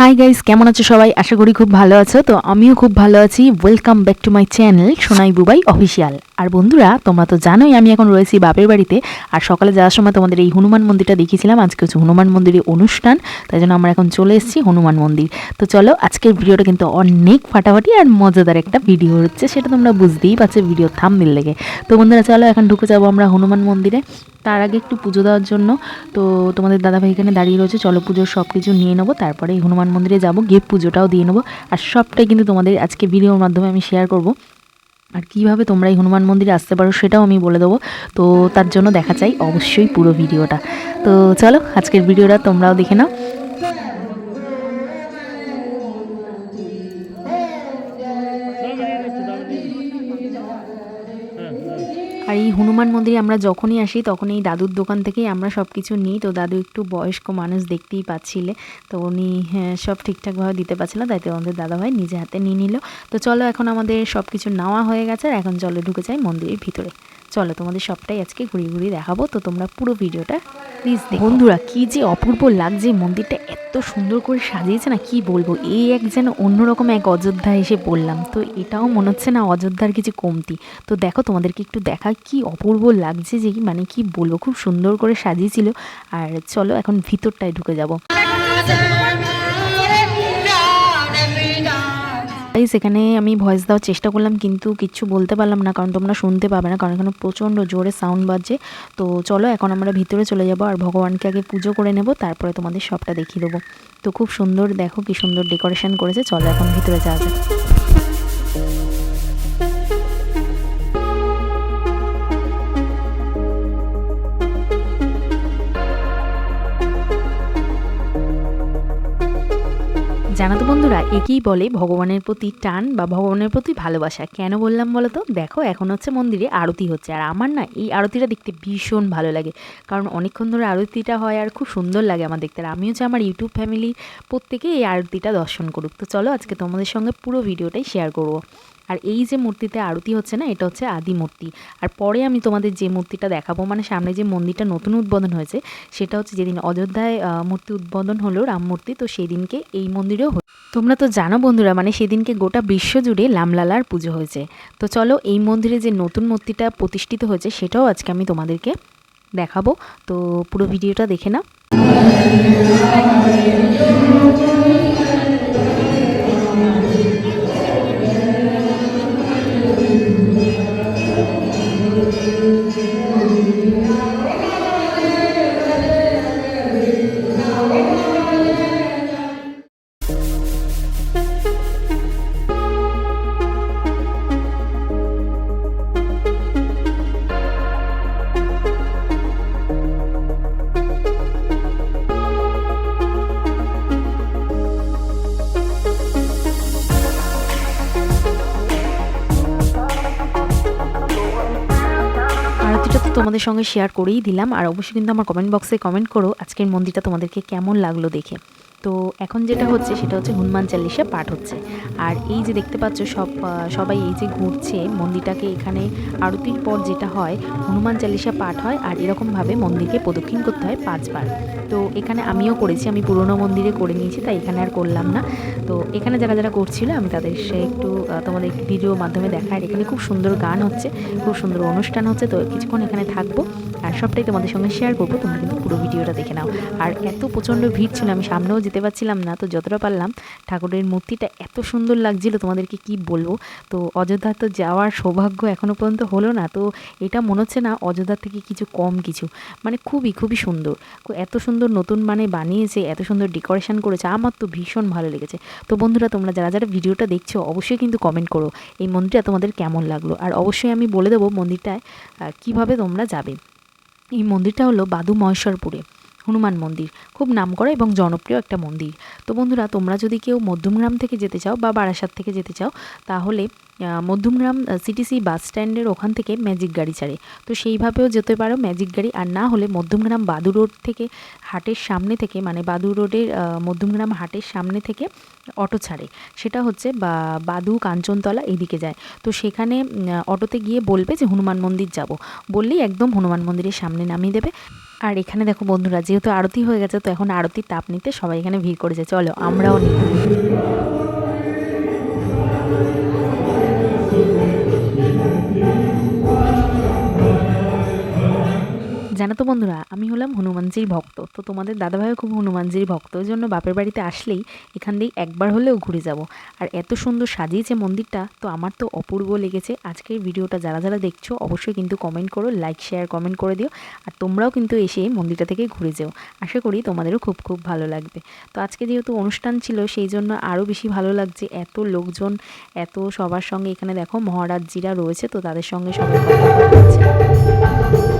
Hi guys কেমন আছো সবাই? আশা করি খুব ভালো আছো। তো আমিও খুব ভালো আছি। Welcome back to my channel Sonai Bubai official আর বন্ধুরা, তোমরা তো জানোই আমি এখন রয়েছি বাপের বাড়িতে। আর সকালে যাওয়ার সময় তোমাদের এই হনুমান মন্দিরটা দেখিয়েছিলাম। আজকে হচ্ছে হনুমান মন্দিরের অনুষ্ঠান, তাই জন্য আমরা এখন চলে এসেছি হনুমান মন্দির। তো চলো, আজকের ভিডিওটা কিন্তু অনেক ফাটাফাটি আর মজাদার একটা ভিডিও হচ্ছে, সেটা তোমরা বুঝতেই পারছ ভিডিও থামমিল লেগে তো বন্ধুরা, চলো এখন ঢুকে যাব আমরা হনুমান মন্দিরে। তার আগে একটু পুজো দেওয়ার জন্য। তো তোমাদের দাদাভাই এখানে দাঁড়িয়ে রয়েছে। চলো পুজোর সব কিছু নিয়ে নেব তারপরে এই হনুমান মন্দিরে যাব, গিয়ে পুজোটাও দিয়ে নেব। আর সবটাই কিন্তু তোমাদের আজকে ভিডিওর মাধ্যমে আমি শেয়ার করব। আর কীভাবে তোমরা এই হনুমান মন্দিরে আসতে পারো সেটাও আমি বলে দেবো। তো তার জন্য দেখা চাই অবশ্যই পুরো ভিডিওটা। তো চলো, আজকের ভিডিওটা তোমরাও দেখে নাও। এই হনুমান মন্দিরে আমরা যখনই আসি তখন এই দাদুর দোকান থেকেই আমরা সব কিছু নিই। তো দাদু একটু বয়স্ক মানুষ দেখতেই পাচ্ছিলে। তো উনি হ্যাঁ, সব ঠিকঠাকভাবে দিতে পারছিল তাই তো আমাদের দাদাভাই নিজে হাতে নিয়ে নিল। তো চলো এখন আমাদের সব কিছু নেওয়া হয়ে গেছে আর এখন চলো ঢুকে যাই মন্দিরের ভিতরে। চলো তোমাদের সবটাই আজকে ঘুরিয়ে ঘুরিয়ে দেখাবো। তো তোমরা পুরো ভিডিওটা প্লিজ বন্ধুরা, কি যে অপূর্ব লাগছে, মন্দিরটা এত সুন্দর করে সাজিয়েছে না, কি বলব? এই এক যেন অন্যরকম এক অযোধ্যা এসে বললাম তো এটাও মনে হচ্ছে না অযোধ্যার কিছু কমতি। তো দেখো, তোমাদেরকে একটু দেখা, কি অপূর্ব লাগছে যে মানে কি বলব, খুব সুন্দর করে সাজিয়েছিল। আর চলো, এখন ভিতরটায় ঢুকে যাব। তাই সেখানে আমি ভয়েস দেওয়ার চেষ্টা করলাম, কিন্তু কিচ্ছু বলতে পারলাম না, কারণ তোমরা শুনতে পাবে না, কারণ এখানে প্রচণ্ড জোরে সাউন্ড বাজছে। তো চলো, এখন আমরা ভিতরে চলে যাব আর ভগবানকে আগে পুজো করে নেব, তারপরে তোমাদের সবটা দেখিয়ে দেবো। তো খুব সুন্দর, দেখো কি সুন্দর ডেকোরেশন করেছে, চলো এখন ভিতরে যাওয়া যাক। জানো তো বন্ধুরা, একেই বলে ভগবানের প্রতি টান বা ভগবানের প্রতি ভালোবাসা। কেন বললাম বলো তো দেখো, এখন হচ্ছে মন্দিরে আরতি হচ্ছে। আর আমার না এই আরতিটা দেখতে ভীষণ ভালো লাগে। কারণ অনেকক্ষণ ধরে আরতিটা হয় আর খুব সুন্দর লাগে আমার দেখতে। আর আমিও হচ্ছে আমার ইউটিউব ফ্যামিলি প্রত্যেকে এই আরতিটা দর্শন করুক। তো চলো আজকে তোমাদের সঙ্গে পুরো ভিডিওটাই শেয়ার করব। আর এই যে মূর্তিতে আরতি হচ্ছে না, এটা হচ্ছে আদি মূর্তি। আর পরে আমি তোমাদের যে মূর্তিটা দেখাবো মানে সামনে যে মন্দিরটা নতুন উদ্বোধন হয়েছে, সেটা হচ্ছে যেদিন অযোধ্যায় মূর্তি উদ্বোধন হলো রাম মূর্তি, তো সেই দিনকে এই মন্দিরেও। তোমরা তো জানো বন্ধুরা মানে সেদিনকে গোটা বিশ্ব জুড়ে লামলালার পুজো হয়েছে। তো চলো এই মন্দিরে যে নতুন মূর্তিটা প্রতিষ্ঠিত হয়েছে, সেটাও আজকে আমি তোমাদেরকে দেখাবো। তো পুরো ভিডিওটা দেখে নাও। তোমাদের সঙ্গে শেয়ার করেই দিলাম। আর অবশ্যই কিন্তু আমার কমেন্ট বক্সে কমেন্ট করো আজকের মন্দিরটা তোমাদেরকে কেমন লাগল দেখে। তো এখন যেটা হচ্ছে, সেটা হচ্ছে হনুমান চালিশা পাঠ হচ্ছে। আর এই যে দেখতে পাচ্ছ সব সবাই এই যে ঘুরছে, মন্দিরটাকে এখানে আরতির পর যেটা হয়, হনুমান চালিশা পাঠ হয় আর এরকমভাবে মন্দিরকে প্রদক্ষিণ করতে হয় পাঁচবার। তো এখানে আমিও করেছি, আমি পুরনো মন্দিরে করে নিয়েছি, তাই এখানে আর করলাম না। তো এখানে যারা যারা করছিল, আমি তাদের সে একটু তোমাদের ভিডিও মাধ্যমে দেখায়। এখানে খুব সুন্দর গান হচ্ছে, খুব সুন্দর অনুষ্ঠান হচ্ছে, তো কিছুক্ষণ এখানে থাকব আর সবটাই তোমাদের সঙ্গে শেয়ার করব, তোমরা কিন্তু পুরো ভিডিওটা দেখে নাও। আর এত প্রচণ্ড ভিড় ছিল, আমি সামনেও যেতে পারছিলাম না, তো যতটা পারলাম ঠাকুরের মূর্তিটা এত সুন্দর লাগছিল, তোমাদেরকে কি বলব? তো অযোধ্যা তো যাওয়ার সৌভাগ্য এখনও পর্যন্ত হলো না, তো এটা মনে হচ্ছে না অযোধ্যার থেকে কিছু কম কিছু মানে খুবই খুবই সুন্দর। এত সুন্দর নতুন মানে বানিয়েছে, এত সুন্দর ডেকোরেশন করেছে, আমার তো ভীষণ ভালো লেগেছে। তো বন্ধুরা, তোমরা যারা যারা ভিডিওটা দেখছ, অবশ্যই কিন্তু কমেন্ট করো, এই মন্দিরটা তোমাদের কেমন লাগল? আর অবশ্যই আমি বলে দেবো মন্দিরটায় কীভাবে তোমরা যাবে। এই মন্দিরটা হলো বাদু মহেশ্বরপুরে হনুমান মন্দির। খুব নামকরা এবং জনপ্রিয় একটা মন্দির। তো বন্ধুরা, তোমরা যদি কেউ মধ্যমগ্রাম থেকে যেতে চাও বা বারাসাত থেকে যেতে চাও, তাহলে মধ্যমগ্রাম সিটিসি বাস স্ট্যান্ডের ওখান থেকে ম্যাজিক গাড়ি ছাড়ে। তো সেইভাবেও যেতে পারো ম্যাজিক গাড়ি। আর না হলে মধ্যমগ্রাম বাদু রোড থেকে, হাটের সামনে থেকে মানে বাদু রোডের মধ্যমগ্রাম হাটের সামনে থেকে অটো ছাড়ে। সেটা হচ্ছে বা, বাদু কাঞ্চনতলা এদিকে যায়। তো সেখানে অটোতে গিয়ে বলবে যে, হনুমান মন্দির যাব। বললেই একদম হনুমান মন্দিরের সামনে নামিয়ে দেবে। আর এখানে দেখো বন্ধুরা, যেহেতু আরতি হয়ে গেছে, তো এখন আরতি তাপ নিতে সবাই এখানে ভিড় করেছে। চলো আমরাও নিই। জানো তো বন্ধুরা, আমি হলাম হনুমানজির ভক্ত। তো তোমাদের দাদাভাইও খুব হনুমানজির ভক্ত, ওই জন্য বাপের বাড়িতে আসলেই এখান দিয়ে একবার হলেও ঘুরে যাব। আর এত সুন্দর সাজিয়েছে মন্দিরটা, তো আমার তো অপূর্ব লেগেছে। আজকের ভিডিওটা যারা যারা দেখছ, অবশ্যই কিন্তু কমেন্ট করো লাইক শেয়ার কমেন্ট করে দিও। আর তোমরাও কিন্তু এসে মন্দিরটা থেকে ঘুরে যেও। আশা করি তোমাদেরও খুব খুব ভালো লাগবে। তো আজকে যেহেতু অনুষ্ঠান ছিল, সেই জন্য আরও বেশি ভালো লাগছে। এত লোকজন, এত সবার সঙ্গে এখানে দেখো মহারাজজিরা রয়েছে, তো তাদের সঙ্গে সবাই কথা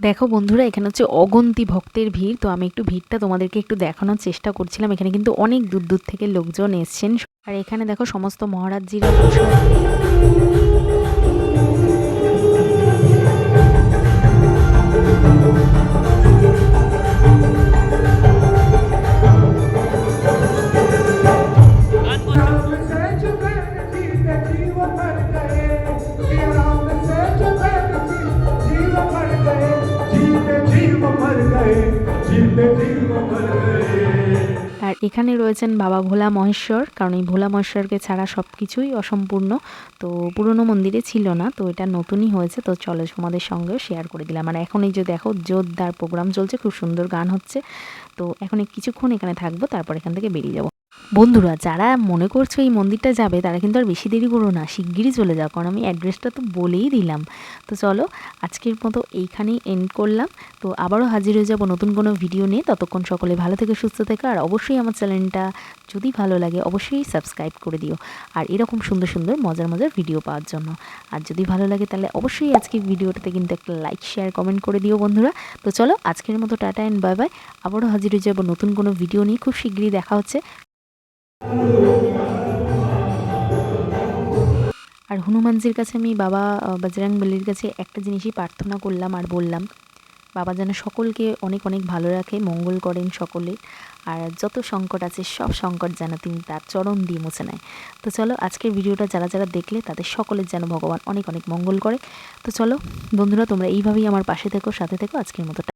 দেখো বন্ধুরা, এখানে হচ্ছে অগন্তি ভক্তের ভিড়। তো আমি একটু ভিড়টা তোমাদেরকে একটু দেখানোর চেষ্টা করছিলাম। এখানে কিন্তু অনেক দূর দূর থেকে লোকজন এসছেন। আর এখানে দেখো সমস্ত মহারাজজিরা আর এখানে রয়েছেন বাবা ভোলা মহেশ্বর, কারণ এই ভোলা মহেশ্বরকে ছাড়া সব কিছুই অসম্পূর্ণ। তো পুরনো মন্দিরে ছিল না, তো এটা নতুনই হয়েছে। তো চলো তোমাদের সঙ্গেও শেয়ার করে দিলাম। আর এখন এই যে দেখো, জোরদার প্রোগ্রাম চলছে, খুব সুন্দর গান হচ্ছে। তো এখন কিছুক্ষণ এখানে থাকব, তারপর এখান থেকে বেরিয়ে যাব। বন্ধুরা, যারা মনে করছ এই মন্দিরটা যাবে, তারা কিন্তু আর বেশি দেরি করো না, শিগগিরই চলে যাও, কারণ আমি অ্যাড্রেসটা তো বলেই দিলাম। তো চলো, আজকের মতো এইখানেই এন্ড করলাম। তো আবারও হাজির হয়ে যাব নতুন কোনো ভিডিও নিয়ে। ততক্ষণ সকলে ভালো থেকে, সুস্থ থেকে, আর অবশ্যই আমার চ্যানেলটা যদি ভালো লাগে, অবশ্যই সাবস্ক্রাইব করে দিও। আর এরকম সুন্দর সুন্দর, মজার মজার ভিডিও পাওয়ার জন্য। আর যদি ভালো লাগে, তাহলে অবশ্যই আজকে ভিডিওটাতে কিন্তু একটা লাইক শেয়ার কমেন্ট করে দিও বন্ধুরা। তো চলো, আজকের মতো টাটা অ্যান্ড বাই বাই আবারও হাজির হয়ে যাব নতুন কোনো ভিডিও নিয়ে। খুব শীঘ্রই দেখা হচ্ছে। আর হনুমানজির কাছে আমি, বাবা বজরং বলির কাছে একটা জিনিসই প্রার্থনা করলাম আর বললাম, বাবা যেন সকলকে অনেক অনেক ভালো রাখে, মঙ্গল করেন সকলে, আর যত সংকট আছে সব সংকট যেন তিনি তার চরণ দিয়ে মুছে নেয়। তো চলো, আজকের ভিডিওটা যারা যারা দেখলে তাদের সকলের যেন ভগবান অনেক অনেক মঙ্গল করে। তো চলো, বন্ধুরা, তোমরা এইভাবেই আমার পাশে থেকো, সাথে থেকো, আজকের মতো